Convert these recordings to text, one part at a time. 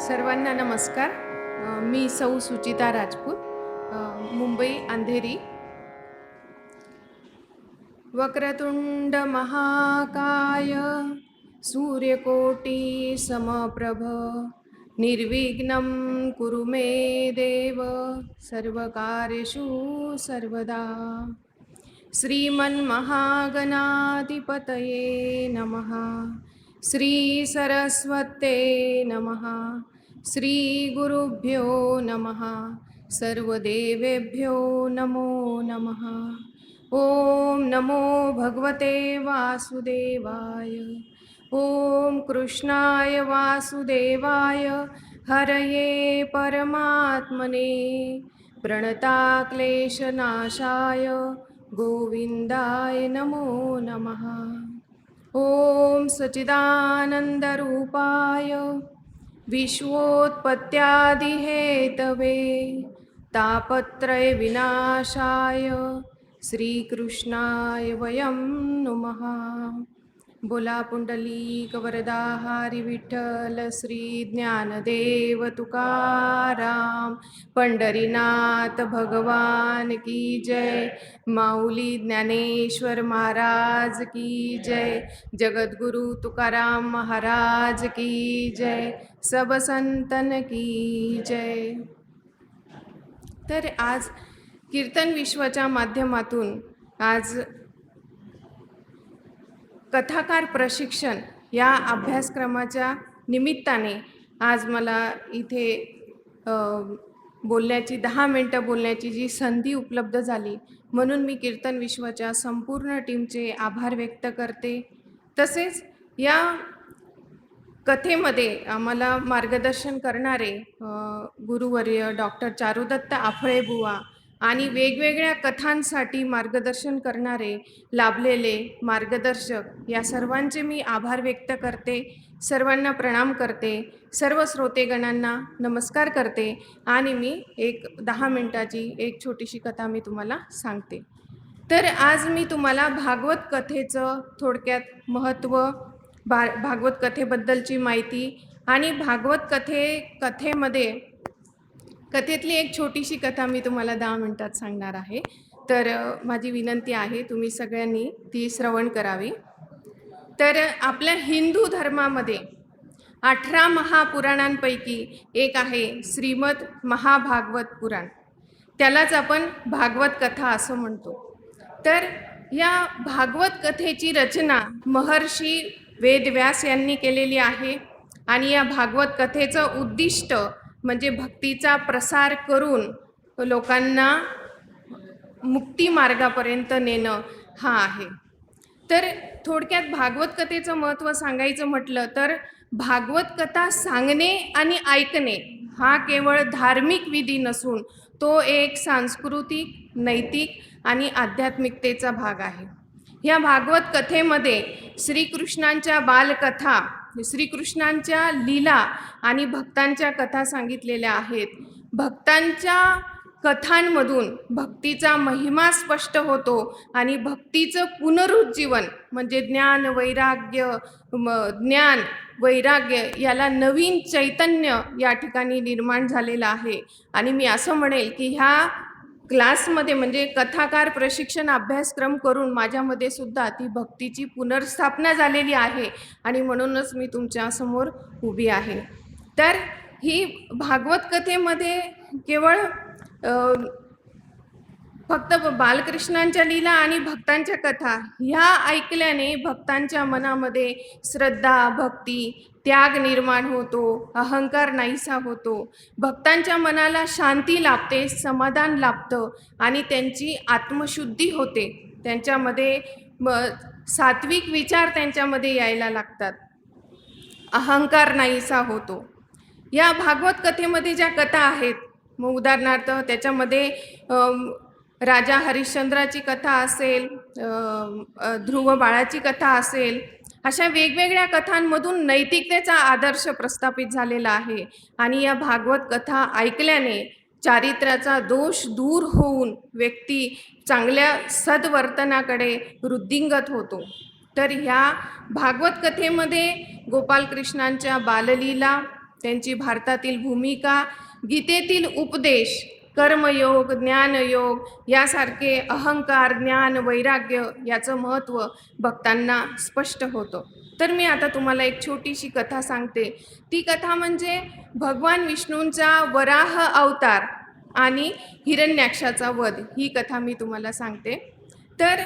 सर्वांना नमस्कार. मी सौ सुचिता राजपूत मुंबई अंधेरी. वक्रतुंड महाकाय सूर्यकोटी समप्रभ निर्विघ्नं कुरु मे देव सर्वकार्येषु सर्वदा. श्रीमन्महागणाधिपतये नमः. श्रीसरस्वते नमः. श्रीगुरुभ्यो नमः सर्वदेवेभ्यो नमो नमः। ॐ नमो भगवते वासुदेवाय ॐ कृष्णाय वासुदेवाय हरये परमात्मने प्रणताक्लेशनाशाय गोविन्दाय नमो नमः। ॐ सचिदानन्दरूपाय विश्वोत्पत्त्यादिहेतवे तापत्रयविनाशाय श्रीकृष्णाय वयं नुमः। बोला पुंडलीक वरदा हरी विठ्ठल श्री ज्ञानदेव तुकाराम पंढरीनाथ भगवान की जय माऊली ज्ञानेश्वर महाराज की जय जगद्गुरु तुकाराम महाराज की जय सब संतन की जय तर आज कीर्तन विश्वाच्या माध्यमातून आज कथाकार प्रशिक्षण या अभ्यासक्रमाच्या निमित्ताने आज मला इथे बोलण्याची दहा मिनटं बोलण्याची जी संधी उपलब्ध झाली म्हणून मी कीर्तन विश्वाच्या संपूर्ण टीमचे आभार व्यक्त करते. तसेच या कथेमध्ये आम्हाला मार्गदर्शन करणारे गुरुवर्य डॉक्टर चारुदत्त आफळे बुवा आणि वेगवेगळ्या कथांसाठी मार्गदर्शन करणारे लाभलेले मार्गदर्शक या सर्वांचे मी आभार व्यक्त करते. सर्वांना प्रणाम करते. सर्व श्रोतेगणांना नमस्कार करते. आणि मी एक दहा मिनटाची एक छोटीशी कथा मी तुम्हाला सांगते. तर आज मी तुम्हाला भागवत कथेचं थोडक्यात महत्त्व भा भागवत कथेबद्दलची माहिती आणि भागवत कथे कथेमध्ये कथेतली एक छोटीशी कथा मी तुम्हाला दहा मिनटात सांगणार आहे. तर माझी विनंती आहे तुम्ही सगळ्यांनी ती श्रवण करावी. तर आपल्या हिंदू धर्मामध्ये अठरा महापुराणांपैकी एक आहे श्रीमद महाभागवत पुराण. त्यालाच आपण भागवत कथा असं म्हणतो. तर या भागवत कथेची रचना महर्षी वेदव्यास यांनी केलेली आहे आणि या भागवत कथेचं उद्दिष्ट म्हणजे भक्तीचा प्रसार करून लोकांना मुक्ती मार्गापर्यंत नेणं हा आहे. तर थोडक्यात भागवत कथेचं महत्त्व सांगायचं म्हटलं तर भागवत कथा सांगणे आणि ऐकणे हा केवळ धार्मिक विधी नसून तो एक सांस्कृतिक नैतिक आणि आध्यात्मिकतेचा भाग आहे. या भागवत कथेमध्ये श्रीकृष्णांच्या बालकथा श्रीकृष्णांच्या लीला आणि भक्तांच्या कथा सांगितलेल्या आहेत. भक्तांच्या कथांमधून भक्तीचा महिमा स्पष्ट होतो आणि भक्तीचं पुनरुज्जीवन म्हणजे ज्ञान वैराग्य म ज्ञान वैराग्य याला नवीन चैतन्य या ठिकाणी निर्माण झालेलं आहे. आणि मी असं म्हणेल की ह्या क्लासमध्ये म्हणजे कथाकार प्रशिक्षण अभ्यासक्रम करून माझ्यामध्ये सुद्धा ती भक्तीची पुनर्स्थापना झालेली आहे आणि म्हणूनच मी तुमच्यासमोर उभी आहे. तर ही भागवत कथेमध्ये केवळ फक्त ब- बालकृष्णांच्या लीला आणि भक्तांच्या कथा ह्या ऐकल्याने भक्तांच्या मनामध्ये श्रद्धा भक्ती त्याग निर्माण होतो अहंकार नाहीसा होतो. भक्तांच्या मनाला शांती लाभते समाधान लाभतं आणि त्यांची आत्मशुद्धी होते. त्यांच्यामध्ये म सात्विक विचार त्यांच्यामध्ये यायला लागतात. अहंकार नाहीसा होतो. या भागवत कथेमध्ये ज्या कथा आहेत मग उदाहरणार्थ त्याच्यामध्ये राजा हरिश्चंद्राची कथा असेल ध्रुव बाळाची कथा असेल अशा वेगवेगळ्या कथांमधून नैतिकतेचा आदर्श प्रस्थापित झालेला आहे. आणि या भागवत कथा ऐकल्याने चारित्र्याचा दोष दूर होऊन व्यक्ती चांगल्या सद्वर्तनाकडे वृद्धिंगत होतो. तर ह्या भागवत कथेमध्ये गोपालकृष्णांच्या बाललीला त्यांची भारतातील भूमिका गीतेतील उपदेश कर्मयोग ज्ञानयोग यासारखे अहंकार ज्ञान वैराग्य याचं महत्त्व भक्तांना स्पष्ट होतं. तर मी आता तुम्हाला एक छोटीशी कथा सांगते. ती कथा म्हणजे भगवान विष्णूंचा वराह अवतार आणि हिरण्याक्षाचा वध. ही कथा मी तुम्हाला सांगते. तर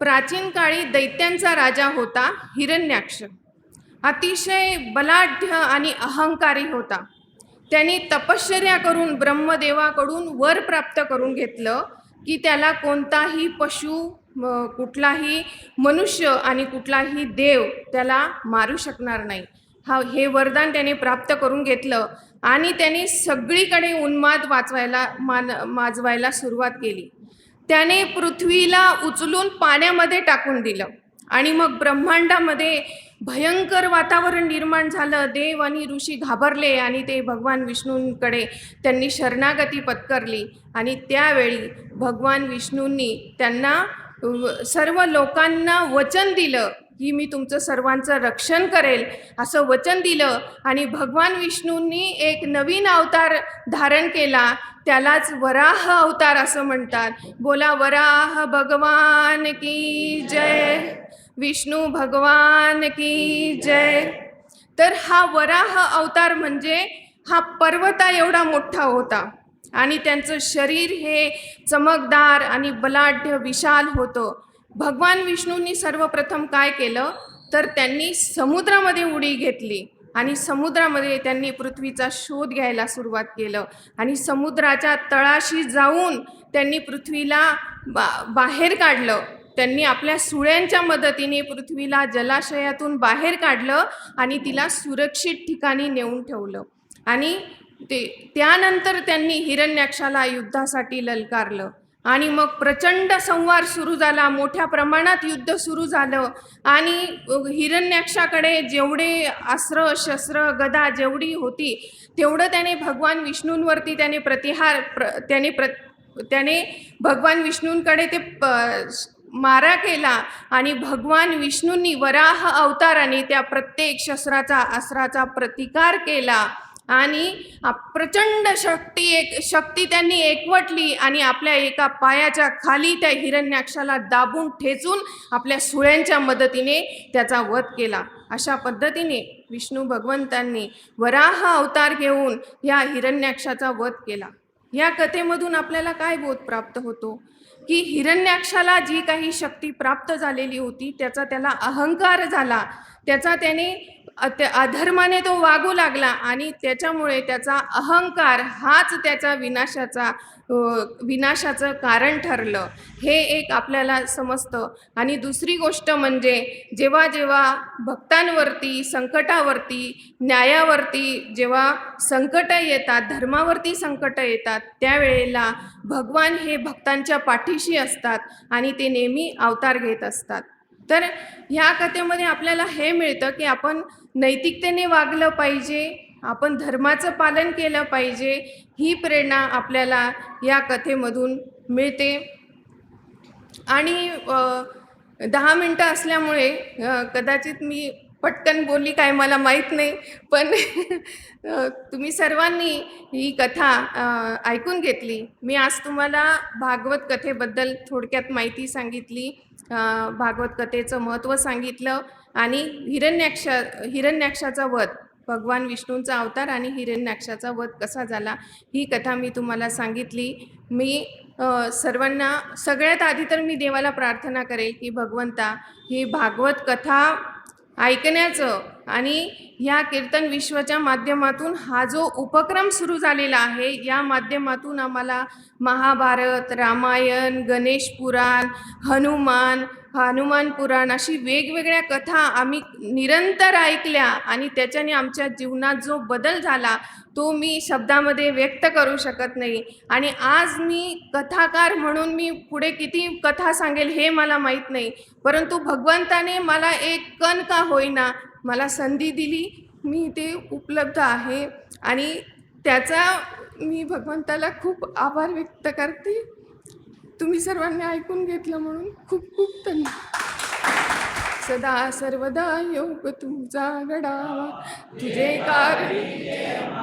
प्राचीन काळी दैत्यांचा राजा होता हिरण्याक्ष. अतिशय बलाढ्य आणि अहंकारी होता. त्यांनी तपश्चर्या करून ब्रह्मदेवाकडून वर प्राप्त करून घेतलं की त्याला कोणताही पशु कुठलाही मनुष्य आणि कुठलाही देव त्याला मारू शकणार नाही. हा हे वरदान त्याने प्राप्त करून घेतलं आणि त्याने सगळीकडे उन्माद वाचवायला मान माजवायला सुरुवात केली. त्याने पृथ्वीला उचलून पाण्यामध्ये टाकून दिलं आणि मग ब्रह्मांडामध्ये भयंकर वातावरण निर्माण झालं. देव आणि ऋषी घाबरले आणि ते भगवान विष्णूंकडे त्यांनी शरणागती पत्करली. आणि त्यावेळी भगवान विष्णूंनी त्यांना सर्व लोकांना वचन दिलं की मी तुमचं सर्वांचं रक्षण करेल. असं वचन दिलं आणि भगवान विष्णूंनी एक नवीन अवतार धारण केला. त्यालाच वराह अवतार असं म्हणतात. बोला वराह भगवान की जय. विष्णू भगवान की जय. तर हा वराह अवतार म्हणजे हा पर्वता एवढा मोठा होता. आणि त्यांचं शरीर हे चमकदार आणि बलाढ्य विशाल होतं. भगवान विष्णूंनी सर्वप्रथम काय केलं? तर त्यांनी समुद्रामध्ये उडी घेतली. आणि समुद्रामध्ये त्यांनी पृथ्वीचा शोध घ्यायला सुरुवात केलं. आणि समुद्राच्या तळाशी जाऊन त्यांनी पृथ्वीला बा बाहेर काढलं. त्यांनी आपल्या सुळ्यांच्या मदतीने पृथ्वीला जलाशयातून बाहेर काढलं आणि तिला सुरक्षित ठिकाणी नेऊन ठेवलं. आणि ते त्यानंतर त्यांनी हिरण्याक्षाला युद्धासाठी ललकारलं. आणि मग प्रचंड संवार सुरू झाला मोठ्या प्रमाणात युद्ध सुरू झालं. आणि हिरण्याक्षाकडे जेवढे अस्त्र शस्त्र गदा जेवढी होती तेवढं त्याने भगवान विष्णूंवरती त्याने प्रतिहार प्र त्याने प्र त्याने भगवान विष्णूंकडे ते प मारा केला आणि भगवान विष्णूंनी वराह अवताराने त्या प्रत्येक शस्त्राचा अस्त्राचा प्रतिकार केला. आणि प्रचंड शक्ती एक शक्ती त्यांनी एकवटली आणि आपल्या एका पायाच्या खाली त्या हिरण्याक्षाला दाबून ठेचून आपल्या सुळ्यांच्या मदतीने त्याचा वध केला. अशा पद्धतीने विष्णू भगवंतांनी वराह अवतार घेऊन ह्या हिरण्याक्षाचा वध केला. या कथेमधून आपल्याला काय बोध प्राप्त होतो? की हिरण्याक्षाला जी काही शक्ती प्राप्त झालेली होती त्याचा त्याला अहंकार झाला. त्याचा त्याने अधर्माने तो वागू लागला आणि त्याच्यामुळे त्याचा अहंकार हाच त्याचा विनाशाचा विनाशाचं कारण ठरलं. हे एक आपल्याला समजतं. आणि दुसरी गोष्ट म्हणजे जेव्हा जेव्हा भक्तांवरती संकटावरती न्यायावरती जेव्हा संकटं येतात धर्मावरती संकटं येतात त्यावेळेला भगवान हे भक्तांच्या पाठीशी असतात आणि ते नेहमी अवतार घेत असतात. तर ह्या कथेमध्ये आपल्याला हे मिळतं की आपण नैतिकतेने वागलं पाहिजे आपण धर्माचं पालन केलं पाहिजे ही प्रेरणा आपल्याला या कथेमधून मिळते. आणि दहा मिनटं असल्यामुळे कदाचित मी पटकन बोलली काय मला माहीत नाही. पण तुम्ही सर्वांनी ही कथा ऐकून घेतली. मी आज तुम्हाला भागवत कथेबद्दल थोडक्यात माहिती सांगितली भागवत कथेचं महत्त्व सांगितलं आणि हिरण्याक्षा हिरण्याक्षाचा वध भगवान विष्णूंचा अवतार आणि हिरण्याक्षाचा वध कसा झाला ही कथा मी तुम्हाला सांगितली. मी सर्वांना सगळ्यात आधी तर मी देवाला प्रार्थना करेल की भगवंता ही भागवत कथा ऐकण्याचं. आणि ह्या कीर्तन विश्वच्या माध्यमातून हा जो उपक्रम सुरू झालेला आहे या माध्यमातून आम्हाला महाभारत रामायण गणेश पुराण हनुमान हनुमान पुराण अशी वेगवेगळ्या कथा आम्ही निरंतर ऐकल्या आणि त्याच्याने आमच्या जीवनात जो बदल झाला तो मी शब्दामध्ये व्यक्त करू शकत नाही. आणि आज मी कथाकार म्हणून मी पुढे किती कथा सांगेल हे मला माहीत नाही परंतु भगवंताने मला एक कण का होईना मला संधी दिली मी ते उपलब्ध आहे. आणि त्याचा मी भगवंताला खूप आभार व्यक्त करते. तुम्ही सर्वांनी ऐकून घेतलं म्हणून खूप खूप धन्यवाद. सदा सर्वदा योग तुझा घडावा. तुझे कारण